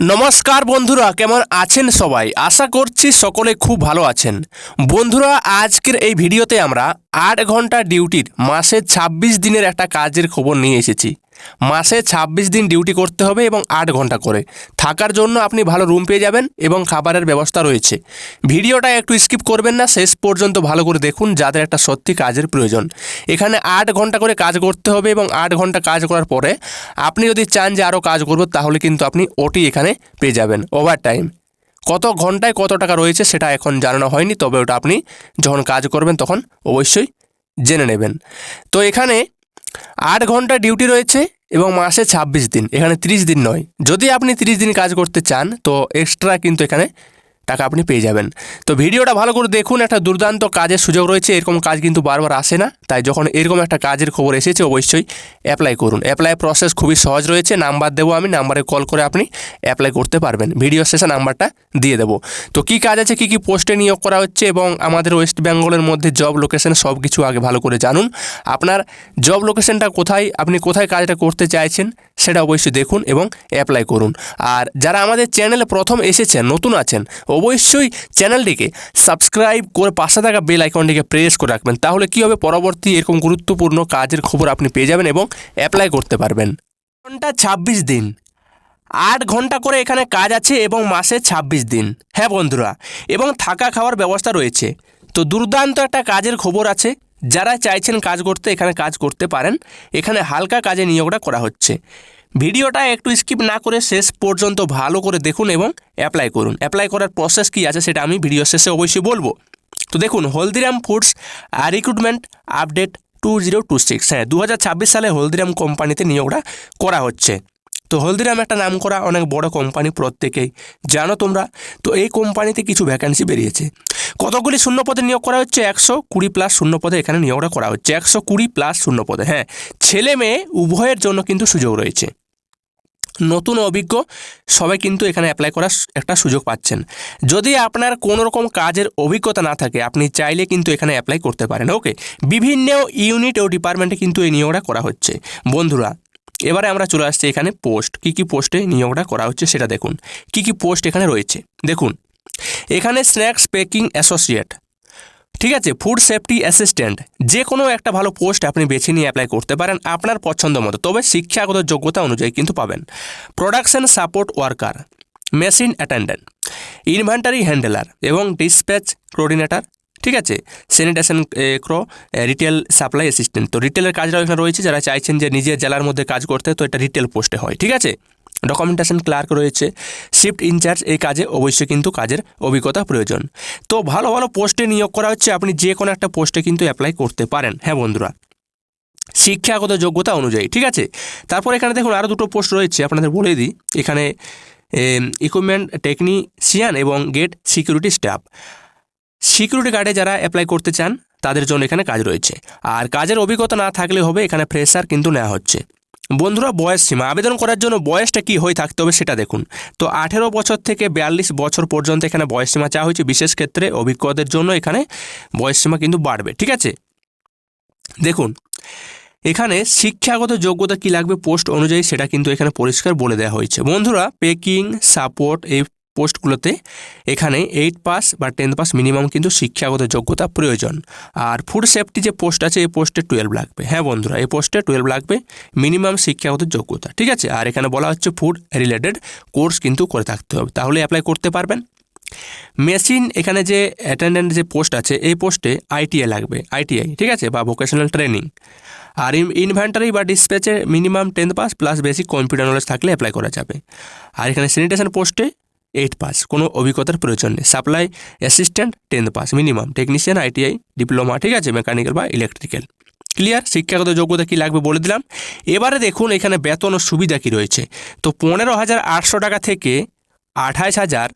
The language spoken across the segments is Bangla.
নমস্কার বন্ধুরা, কেমন আছেন সবাই? আশা করছি সকলে খুব ভালো আছেন। বন্ধুরা, আজকের এই ভিডিওতে আমরা আট ঘণ্টা ডিউটির মাসে ২৬ দিনের একটা কাজের খবর নিয়ে এসেছি। মাসে ২৬ দিন ডিউটি করতে হবে এবং আট ঘণ্টা করে। থাকার জন্য আপনি ভালো রুম পেয়ে যাবেন এবং খাবারের ব্যবস্থা রয়েছে। ভিডিওটা একটু স্কিপ করবেন না, শেষ পর্যন্ত ভালো করে দেখুন যাদের একটা সত্যি কাজের প্রয়োজন। এখানে আট ঘণ্টা করে কাজ করতে হবে এবং আট ঘণ্টা কাজ করার পরে আপনি যদি চান যে আরও কাজ করব, তাহলে কিন্তু আপনি ওটি এখানে পেয়ে যাবেন। ওভার টাইম কত ঘন্টায় কত টাকা রয়েছে সেটা এখন জানানো হয়নি, তবে ওটা আপনি যখন কাজ করবেন তখন অবশ্যই জেনে নেবেন। তো এখানে আট ঘণ্টা ডিউটি রয়েছে এবং মাসে ২৬ দিন, এখানে 30 দিন নয়। যদি আপনি 30 দিন কাজ করতে চান, তো এক্সট্রা কিন্তু এখানে টাকা আপনি পেয়ে যাবেন। তো ভিডিওটা ভালো করে দেখুন, একটা দুর্দান্ত কাজের সুযোগ রয়েছে, এরকম কাজ কিন্তু বারবার আসে না। তাই যখন এরকম একটা কাজের খবর এসেছে, অবশ্যই অ্যাপ্লাই করুন। অ্যাপ্লাই প্রসেস খুবই সহজ রয়েছে, নাম্বার দেবো আমি, নাম্বারে কল করে আপনি অ্যাপ্লাই করতে পারবেন। ভিডিও শেষে নাম্বারটা দিয়ে দেবো। তো কী কাজ আছে, কী কী পোস্টে নিয়োগ করা হচ্ছে এবং আমাদের ওয়েস্ট বেঙ্গলের মধ্যে জব লোকেশন সব কিছু আগে ভালো করে জানুন। আপনার জব লোকেশনটা কোথায়, আপনি কোথায় কাজটা করতে চাইছেন সেটা অবশ্যই দেখুন এবং অ্যাপ্লাই করুন। আর যারা আমাদের চ্যানেলে প্রথম এসেছেন, নতুন আছেন, অবশ্যই চ্যানেলটিকে সাবস্ক্রাইব করে পাশে থাকা বেল আইকনটিকে প্রেস করে রাখবেন। তাহলে কী হবে? পরবর্তী এরকম গুরুত্বপূর্ণ কাজের খবর আপনি পেয়ে যাবেন এবং অ্যাপ্লাই করতে পারবেন। ঘণ্টা ছাব্বিশ দিন। আট ঘণ্টা করে এখানে কাজ আছে এবং মাসে ২৬ দিন। হ্যাঁ বন্ধুরা, এবং থাকা খাওয়ার ব্যবস্থা রয়েছে। তো দুর্দান্ত একটা কাজের খবর আছে। যারা চাইছেন কাজ করতে, এখানে কাজ করতে পারেন। এখানে হালকা কাজে নিয়োগটা করা হচ্ছে। ভিডিওটা একটু স্কিপ না করে শেষ পর্যন্ত ভালো করে দেখুন এবং অ্যাপ্লাই করুন। অ্যাপ্লাই করার প্রসেস কী আছে সেটা আমি ভিডিও শেষে অবশ্যই বলব। তো দেখুন, Haldiram foods recruitment update two zero two six হ্যাঁ দু হাজার ছাব্বিশ সালে হলদিরাম কোম্পানিতে নিয়োগটা করা হচ্ছে। তো হলদিরাম একটা নাম করা অনেক বড় কোম্পানি প্রত্যেকেই, জানো তোমরা? তো এই কোম্পানিতে কিছু ভ্যাকান্সি বেরিয়েছে। কতগুলি শূন্য পদে নিয়োগ করা হচ্ছে? একশো কুড়ি প্লাস শূন্য পদে এখানে নিয়োগটা করা হচ্ছে। একশো কুড়ি প্লাস শূন্য পদে হ্যাঁ। ছেলে মেয়ে উভয়ের জন্য কিন্তু সুযোগ রয়েছে। নতুন অভিজ্ঞ, সবাই কিন্তু এখানে অ্যাপ্লাই করার একটা সুযোগ পাচ্ছেন। যদি আপনার কোনো রকম কাজের অভিজ্ঞতা না থাকে, আপনি চাইলে কিন্তু এখানে অ্যাপ্লাই করতে পারেন। ওকে বিভিন্ন ইউনিট ও ডিপার্টমেন্টে কিন্তু এই নিয়োগটা করা হচ্ছে। বন্ধুরা, এবারে আমরা চলে আসছি এখানে পোস্ট কী কী পোস্টে নিয়োগটা করা হচ্ছে সেটা দেখুন। কী কী পোস্ট এখানে রয়েছে? দেখুন, এখানে স্ন্যাক্স পেকিং অ্যাসোসিয়েট ঠিক আছে ফুড সেফটি অ্যাসিস্ট্যান্ট যে কোনো একটা ভালো পোস্ট আপনি বেছে নিয়ে অ্যাপ্লাই করতে পারেন আপনার পছন্দ মতো, তবে শিক্ষাগত যোগ্যতা অনুযায়ী কিন্তু পাবেন। Production support worker machine attendant inventory handler এবং ডিসপ্যাচ কোঅর্ডিনেটর ঠিক আছে? Sanitation crew retail supply assistant তো রিটেলের কাজটাও এখানে রয়েছে, যারা চাইছেন যে নিজের জেলার মধ্যে কাজ করতে, তো এটা রিটেল পোস্টে হয়, ঠিক আছে? ডকুমেন্টেশন ক্লার্ক রয়েছে শিফট ইনচার্জ এই কাজে অবশ্যই কিন্তু কাজের অভিজ্ঞতা প্রয়োজন। তো ভালো ভালো পোস্টে নিয়োগ করা হচ্ছে, আপনি যে কোনো একটা পোস্টে কিন্তু অ্যাপ্লাই করতে পারেন। হ্যাঁ বন্ধুরা, শিক্ষাগত যোগ্যতা অনুযায়ী, ঠিক আছে? তারপর এখানে দেখুন আরও দুটো পোস্ট রয়েছে, আপনাদের বলে দিই। এখানে ইকুইপমেন্ট টেকনিশিয়ান এবং গেট সিকিউরিটি স্টাফ সিকিউরিটি গার্ডে যারা অ্যাপ্লাই করতে চান, তাদের জন্য এখানে কাজ রয়েছে। আর কাজের অভিজ্ঞতা না থাকলে হবে, এখানে ফ্রেশার কিন্তু নেওয়া হচ্ছে। বন্ধুরা, বয়স সীমা। আবেদন করার জন্য বয়সটা কি হয়ে থাকতে হবে সেটা দেখুন। তো আঠেরো বছর থেকে বিয়াল্লিশ বছর পর্যন্ত এখানে বয়স সীমা চাওয়া হয়েছে। বিশেষ ক্ষেত্রে অভিজ্ঞদের জন্য এখানে বয়স সীমা কিন্তু বাড়বে, ঠিক আছে? দেখুন, এখানে শিক্ষাগত যোগ্যতা কি লাগবে পোস্ট অনুযায়ী সেটা কিন্তু এখানে পরিষ্কার বলে দেওয়া হয়েছে। বন্ধুরা, পেকিং, সাপোর্ট, এই পোস্টগুলোতে এখানে এইট পাস বা টেন পাস মিনিমাম কিন্তু শিক্ষাগত যোগ্যতা প্রয়োজন। আর ফুড সেফটি যে পোস্ট আছে, এই পোস্টে টুয়েলভ লাগবে। হ্যাঁ বন্ধুরা, এই পোস্টে টুয়েলভ লাগবে মিনিমাম শিক্ষাগত যোগ্যতা, ঠিক আছে? আর এখানে বলা হচ্ছে ফুড রিলেটেড কোর্স কিন্তু করে থাকতে হবে। তাহলে অ্যাপ্লাই করতে পারবেন। মেশিন এখানে যে অ্যাটেন্ডেন্ট যে পোস্ট আছে, এই পোস্টে আইটিআই লাগবে আইটিআই ঠিক আছে? বা ভোকেশনাল ট্রেনিং আর ইনভেন্টারি বা ডিসপ্যাচে minimum tenth pass plus basic computer knowledge থাকলে অ্যাপ্লাই করা যাবে। আর এখানে স্যানিটেশন পোস্টে এইট পাস কোনো অভিজ্ঞতার প্রয়োজন নেই। Supply assistant tenth pass minimum technician ITI diploma ঠিক আছে? মেকানিক্যাল বা ইলেকট্রিক্যাল ক্লিয়ার শিক্ষাগত যোগ্যতা কী লাগবে বলে দিলাম। এবারে দেখুন এখানে বেতন ও সুবিধা কী রয়েছে। তো পনেরো হাজার আটশো টাকা থেকে আঠাশ হাজার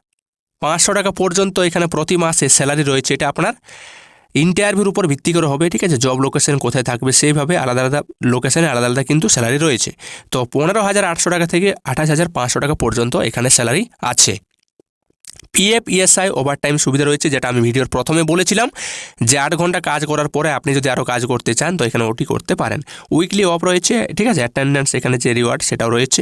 পাঁচশো টাকা পর্যন্ত এখানে প্রতি মাসে স্যালারি রয়েছে। এটা আপনার ইন্টারভিউর উপর ভিত্তি করে হবে, ঠিক আছে? জব লোকেশন কোথায় থাকবে, সেইভাবে আলাদা আলাদা লোকেশনে আলাদা আলাদা কিন্তু স্যালারি রয়েছে। তো পনেরো হাজার আটশো টাকা থেকে আঠাশ হাজার পাঁচশো টাকা পর্যন্ত এখানে স্যালারি আছে। পিএফ ইএসআই ওভারটাইম সুবিধা রয়েছে, যেটা আমি ভিডিওর প্রথমে বলেছিলাম। যে আট ঘণ্টা কাজ করার পরে আপনি যদি আরও কাজ করতে চান, তো এখানে ওটি করতে পারেন। উইকলি অফ রয়েছে, ঠিক আছে? অ্যাটেন্ডেন্স এখানে যে রিওয়ার্ড সেটাও রয়েছে।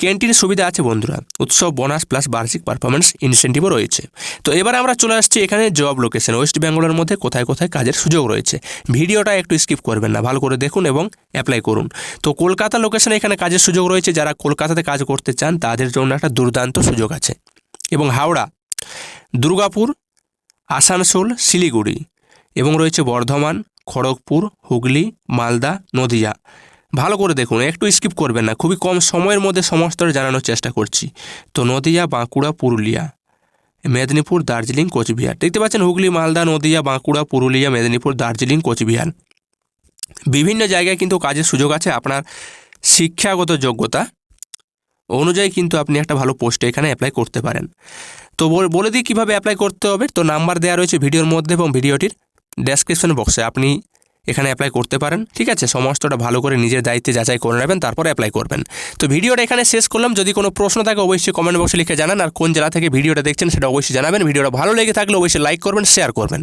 ক্যান্টিন সুবিধা আছে বন্ধুরা, উৎসব বোনাস প্লাস বার্ষিক পারফরমেন্স ইনসেন্টিভও রয়েছে। তো এবার আমরা চলে আসছি এখানে জব লোকেশন ওয়েস্ট বেঙ্গলের মধ্যে কোথায় কোথায় কাজের সুযোগ রয়েছে। ভিডিওটা একটু স্কিপ করবেন না, ভালো করে দেখুন এবং অ্যাপ্লাই করুন। তো কলকাতা লোকেশনে এখানে কাজের সুযোগ রয়েছে, যারা কলকাতাতে কাজ করতে চান, তাদের জন্য একটা দুর্দান্ত সুযোগ আছে। এবং হাওড়া, দুর্গাপুর, আসানসোল, শিলিগুড়ি এবং রয়েছে বর্ধমান, খড়গপুর, হুগলি, মালদা, নদিয়া। ভালো করে দেখুন, একটু স্কিপ করবেন না, খুবই কম সময়ের মধ্যে সমস্তটা জানানোর চেষ্টা করছি। তো নদিয়া, বাঁকুড়া, পুরুলিয়া, মেদিনীপুর, দার্জিলিং, কোচবিহার। দেখতে পাচ্ছেন হুগলি, মালদা, নদিয়া, বাঁকুড়া, পুরুলিয়া, মেদিনীপুর, দার্জিলিং, কোচবিহার। বিভিন্ন জায়গায় কিন্তু কাজের সুযোগ আছে আপনার শিক্ষাগত যোগ্যতা অনুযায়ী কিন্তু আপনি একটা ভালো পোস্টে এখানে অ্যাপ্লাই করতে পারেন। তো বল- দিই কীভাবে অ্যাপ্লাই করতে হবে। তো নাম্বার দেওয়া রয়েছে ভিডিওর মধ্যে এবং ভিডিওটির ডেসক্রিপশন বক্সে আপনি এখানে অ্যাপ্লাই করতে পারেন, ঠিক আছে? সমস্তটা ভালো করে নিজের দায়িত্বে যাচাই করে নেবেন, তারপরে অ্যাপ্লাই করবেন। তো ভিডিওটা এখানে শেষ করলাম। যদি কোনো প্রশ্ন থাকে, অবশ্যই কমেন্ট বক্সে লিখে জানান। আর কোন জেলা থেকে ভিডিওটা দেখছেন, সেটা অবশ্যই জানাবেন। ভিডিওটা ভালো লেগে থাকলে অবশ্যই লাইক করবেন শেয়ার করবেন।